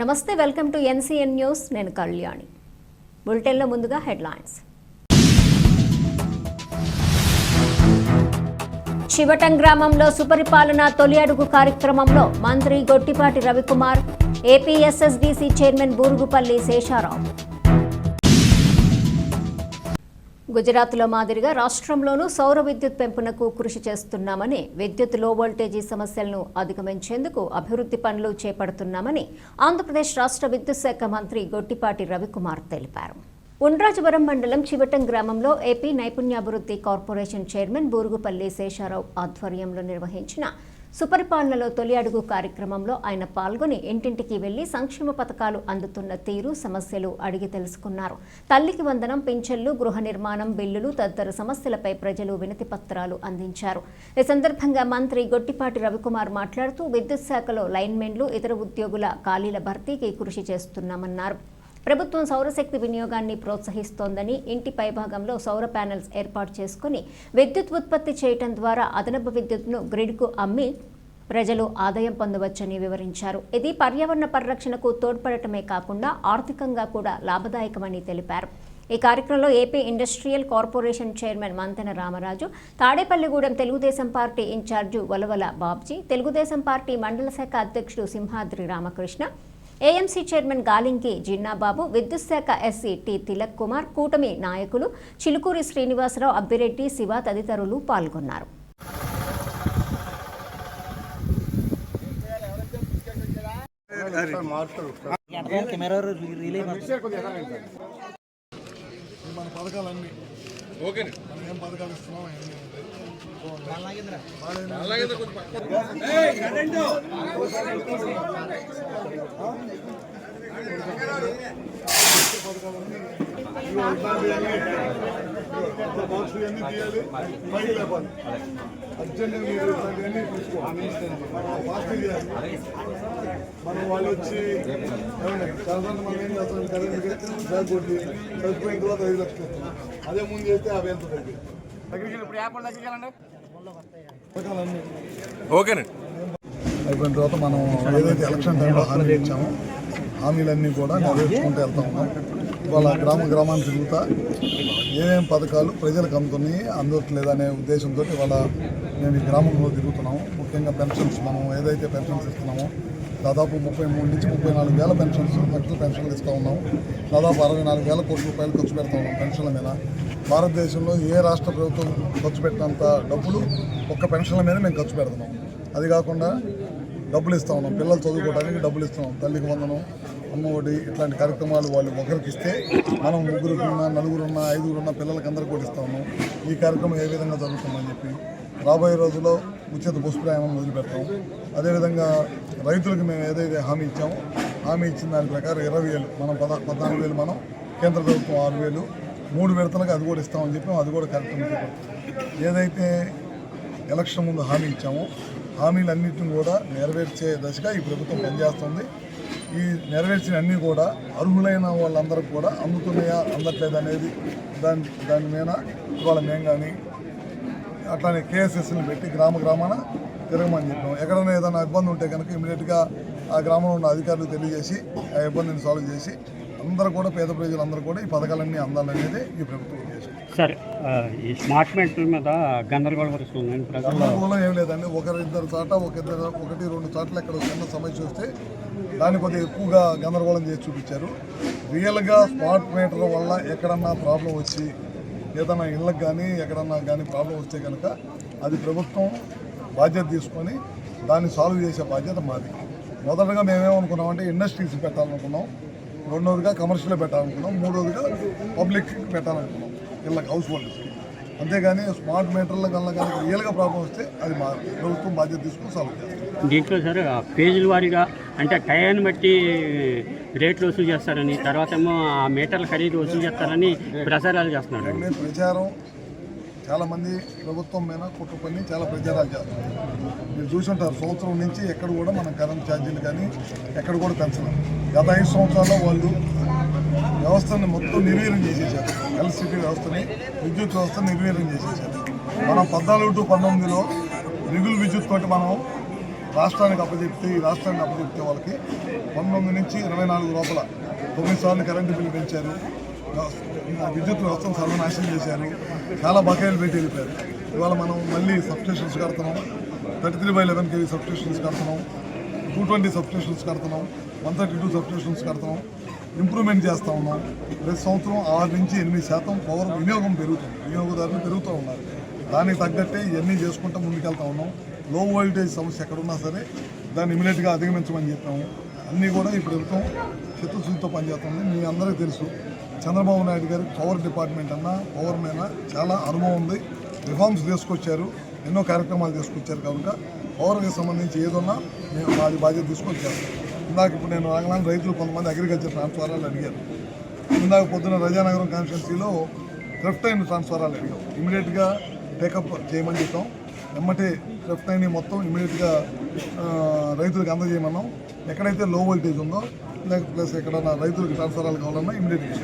నమస్తే welcome to NCN news. నేను కళ్యాణి. బులెటిన్లో ముందుగా హెడ్లైన్స్. శివటం గ్రామంలో సుపరిపాలన తొలి అడుగు కార్యక్రమంలో మంత్రి గొట్టిపాటి రవికుమార్ ఏపీఎస్ఎస్డిసి చైర్మన్ బూరుగుపల్లి శేషారావు. గుజరాత్లో మాదిరిగా రాష్ట్రంలోనూ సౌర విద్యుత్ పెంపునకు కృషి చేస్తున్నామని విద్యుత్లో వోల్టేజీ సమస్యలను అధిగమించేందుకు అభివృద్ధి పనులు చేపడుతున్నామని ఆంధ్రప్రదేశ్ రాష్ట్ర విద్యుత్ శాఖ మంత్రి గొట్టిపాటి రవికుమార్ తెలిపారు. ఉండ్రాజవరం మండలం చివటం గ్రామంలో ఏపీ నైపుణ్యాభివృద్ధి కార్పొరేషన్ చైర్మన్ బూరుగుపల్లి శేషారావు ఆధ్వర్యంలో నిర్వహించిన సుపరిపాలనలో తొలి అడుగు కార్యక్రమంలో ఆయన పాల్గొని ఇంటింటికి వెళ్ళి సంక్షేమ పథకాలు అందుతున్న తీరు సమస్యలు అడిగి తెలుసుకున్నారు. తల్లికి వందనం పింఛన్లు గృహ నిర్మాణం బిల్లులు తదితర సమస్యలపై ప్రజలు వినతి పత్రాలు అందించారు. ఈ సందర్భంగా మంత్రి గొట్టిపాటి రవికుమార్ మాట్లాడుతూ విద్యుత్ శాఖలో లైన్మెన్లు ఇతర ఉద్యోగుల ఖాళీల భర్తీకి కృషి చేస్తున్నామన్నారు. ప్రభుత్వం సౌరశక్తి వినియోగాన్ని ప్రోత్సహిస్తోందని ఇంటి పైభాగంలో సౌర ప్యానెల్స్ ఏర్పాటు చేసుకుని విద్యుత్ ఉత్పత్తి చేయటం ద్వారా అదనపు విద్యుత్ను గ్రిడ్కు అమ్మి ప్రజలు ఆదాయం పొందవచ్చని వివరించారు. ఇది పర్యావరణ పరిరక్షణకు తోడ్పడటమే కాకుండా ఆర్థికంగా కూడా లాభదాయకమని తెలిపారు. ఈ కార్యక్రమంలో AP industrial corporation chairman Mantena Ramaraju Tadepalligudem Telugu Desam party incharge Valavala Babji Telugu Desam party మండల శాఖ అధ్యక్షుడు సింహాద్రి రామకృష్ణ ఏఎంసీ చైర్మన్ గాలింకి జిన్నాబాబు విద్యుత్ శాఖ ఎస్సీ టి తిలక్ కుమార్ కూటమి నాయకులు చిలుకూరి శ్రీనివాసరావు అబ్బిరెడ్డి శివ తదితరులు పాల్గొన్నారు. కెమెరా రిలే మనం తీయాలి పైకి లేపాలి మీరు తీసుకోవాలి మనం చేయాలి మనం వాళ్ళు వచ్చి ఏమండి చాలా సార్లు మనం ఏం చేస్తాం కరెంట్ బ్యాగ్ సరిపోయిన తర్వాత ఐదు లక్షలు అదే ముందు చేస్తే అవి ఎంత తగ్గి వెళ్ళండి ఓకేనండి. అయిపోయిన తర్వాత మనం ఏదైతే ఎలక్షన్ టైంలో హామీలు ఇచ్చామో హామీలన్నీ కూడా నెరవేర్చుకుంటూ వెళ్తా ఉన్నాం. ఇవాళ గ్రామ గ్రామాన్ని తిరుగుతా ఏమేం పథకాలు ప్రజలకు అందుతున్నాయి అందట్లేదు అనే ఉద్దేశంతో ఇవాళ మేము ఈ గ్రామంలో తిరుగుతున్నాము. ముఖ్యంగా పెన్షన్స్ మనం ఏదైతే పెన్షన్స్ ఇస్తున్నామో దాదాపు ముప్పై మూడు నుంచి ముప్పై నాలుగు వేల పెన్షన్స్ లక్షల పెన్షన్లు ఇస్తూ ఉన్నాం దాదాపు అరవై నాలుగు వేల కోట్ల రూపాయలు ఖర్చు పెడతా ఉన్నాం పెన్షన్ల మీద. భారతదేశంలో ఏ రాష్ట్ర ప్రభుత్వం ఖర్చు పెట్టినంత డబ్బులు ఒక్క పెన్షన్ల మీద మేము ఖర్చు పెడుతున్నాం. అది కాకుండా డబ్బులు ఇస్తా ఉన్నాం. పిల్లలు చదువుకోవడానికి డబ్బులు ఇస్తున్నాం తల్లికి వందనం అమ్మఒడి ఇట్లాంటి కార్యక్రమాలు వాళ్ళు ఒకరికి ఇస్తే మనం ముగ్గురున్న నలుగురున్న ఐదుగురున్న పిల్లలకి అందరికీ కూడా ఇస్తా ఉన్నాం. ఈ కార్యక్రమం ఏ విధంగా జరుగుతుందని చెప్పి రాబోయే రోజుల్లో ఉచిత బస్సు ప్రయాణం మొదలుపెడతాం అదేవిధంగా రైతులకు మేము ఏదైతే హామీ ఇచ్చామో హామీ ఇచ్చిన దాని ప్రకారం ఇరవై వేలు మనం పద పద్నాలుగు వేలు మనం కేంద్ర ప్రభుత్వం ఆరు వేలు మూడు విడతలకు అది కూడా ఇస్తామని చెప్పి అది కూడా కార్యక్రమం చేపడతాం ఏదైతే ఎలక్షన్ ముందు హామీ ఇచ్చామో హామీలన్నింటిని కూడా నెరవేర్చే దశగా ఈ ప్రభుత్వం పనిచేస్తుంది. ఈ నెరవేర్చిన అన్నీ కూడా అర్హులైన వాళ్ళందరికీ కూడా అందుతున్నాయా అందట్లేదు అనేది దాని దాని మీద ఇవాళ మేము కానీ అట్లానే కేఎస్ఎస్ని పెట్టి గ్రామ గ్రామాన తిరగమని చెప్పాం. ఎక్కడైనా ఏదైనా ఇబ్బంది ఉంటే కనుక ఇమీడియట్గా ఆ గ్రామంలో ఉన్న అధికారులు తెలియజేసి ఆ ఇబ్బందిని సాల్వ్ చేసి అందరూ కూడా పేద ప్రజలందరూ కూడా ఈ పథకాలన్నీ అందాలనేది ఈ ప్రభుత్వం సార్ ఈ స్మార్ట్ మీటర్ల మీద గందరగోళ వస్తుంది గందరగోళం ఏం లేదండి. ఒకరిద్దరు చాట ఒకరిద్దరు ఒకటి రెండు చాట్ల ఎక్కడ చిన్న సమస్య వస్తే దాన్ని కొద్దిగా ఎక్కువగా గందరగోళం చేసి చూపించారు. రియల్గా స్మార్ట్ మీటర్ వల్ల ఎక్కడన్నా ప్రాబ్లం వచ్చి ఏదైనా ఇళ్ళకి కానీ ఎక్కడన్నా కానీ ప్రాబ్లం వస్తే కనుక అది ప్రభుత్వం బాధ్యత తీసుకొని దాన్ని సాల్వ్ చేసే బాధ్యత మాది. మొదటగా మేమేమనుకున్నామంటే ఇండస్ట్రీస్ పెట్టాలనుకున్నాం. రెండోదిగా కమర్షియల్ పెట్టాలనుకున్నాం. మూడోదిగా పబ్లిక్ పెట్టాలనుకున్నాం. ఇళ్ళకి హౌస్ హోల్డర్స్కి అంతేగాని స్మార్ట్ మీటర్ల కన్నా కానీ రియల్గా ప్రాబ్లం వస్తే అది మా ప్రభుత్వం బాధ్యత తీసుకుని సాల్వ్ చేస్తాం దీంట్లో సరే పేజీల వారీగా అంటే టయాన్ని బట్టి రేట్లు వసూలు చేస్తారని తర్వాత ఏమో ఆ మీటర్ల ఖరీదు వసూలు చేస్తారని ప్రచారాలు చేస్తున్నారు. ప్రచారం చాలామంది ప్రభుత్వం మీద కుట్ర పని చాలా ప్రచారాలు చేస్తున్నారు. మీరు చూసుంటారు సంవత్సరం నుంచి ఎక్కడ కూడా మనం కరెంట్ ఛార్జీలు కానీ ఎక్కడ కూడా పెంచలేదు గత ఐదు సంవత్సరాల్లో వాళ్ళు వ్యవస్థను మొత్తం నిర్వీర్యం చేసేసారు ఎలక్ట్రిసిటీ వ్యవస్థని విద్యుత్ వ్యవస్థను నిర్వీర్యం చేసేసారు మనం పద్నాలుగు టు పంతొమ్మిదిలో రిగుల్ విద్యుత్ తోటి మనం రాష్ట్రానికి అప్పచెప్తే ఈ రాష్ట్రానికి అప్పచెప్తే వాళ్ళకి పంతొమ్మిది నుంచి ఇరవై నాలుగు లోపల తొమ్మిది సార్లు కరెంటు బిల్లు పెంచారు. విద్యుత్ వ్యవస్థను సర్వనాశనం చేశారు. చాలా బకాయిలు పెట్టి వెళ్ళిపోయారు. ఇవాళ మనం మళ్ళీ సబ్స్టేషన్స్ కడుతున్నాం. Thirty three by eleven KV substations కడుతున్నాం. టూ ట్వంటీ సబ్స్టేషన్స్ కడుతున్నాం. వన్ థర్టీ టూ సబ్స్టేషన్స్ కడుతున్నాం. ఇంప్రూవ్మెంట్ చేస్తూ ఉన్నాం. ప్రతి సంవత్సరం ఆరు నుంచి ఎనిమిది శాతం పవర్ వినియోగం పెరుగుతుంది. వినియోగదారులు పెరుగుతూ ఉన్నారు. దానికి తగ్గట్టే ఇవన్నీ చేసుకుంటూ ముందుకెళ్తా ఉన్నాం. లో వోల్టేజ్ సమస్య ఎక్కడున్నా సరే దాన్ని ఇమీడియట్గా అధిగమించమని చెప్పాము. అన్నీ కూడా ఈ ప్రభుత్వం చిత్తశుద్ధితో పనిచేస్తుంది. మీ అందరికీ తెలుసు చంద్రబాబు నాయుడు గారి పవర్ డిపార్ట్మెంట్ అన్న పవర్ మీద చాలా అనుభవం ఉంది. రిఫార్మ్స్ తీసుకొచ్చారు ఎన్నో కార్యక్రమాలు తీసుకొచ్చారు కనుక పవర్కి సంబంధించి ఏదన్నా మేము వారి బాధ్యత తీసుకొచ్చాము ఇందాక ఇప్పుడు నేను రంగనాథ్ రైతులు కొంతమంది అగ్రికల్చర్ ట్రాన్స్ఫారాలు అడిగారు. ఇందాక పొద్దున రజానగరం కాన్స్టిట్యున్సీలో క్రిఫ్ట్ అయిన ట్రాన్స్ఫారాలు అడిగాం ఇమీడియట్గా టేకప్ చేయమని చెప్పాం. ఎమ్మటే లెఫ్ట్ మొత్తం ఇమీడియట్గా రైతులకు అందజేయమన్నాం. ఎక్కడైతే లో వోల్టేజ్ ఉందో లేక ప్లస్ ఎక్కడన్నా రైతులకు ట్రాన్స్ఫారాలు కావాలన్నా ఇమీడియట్గా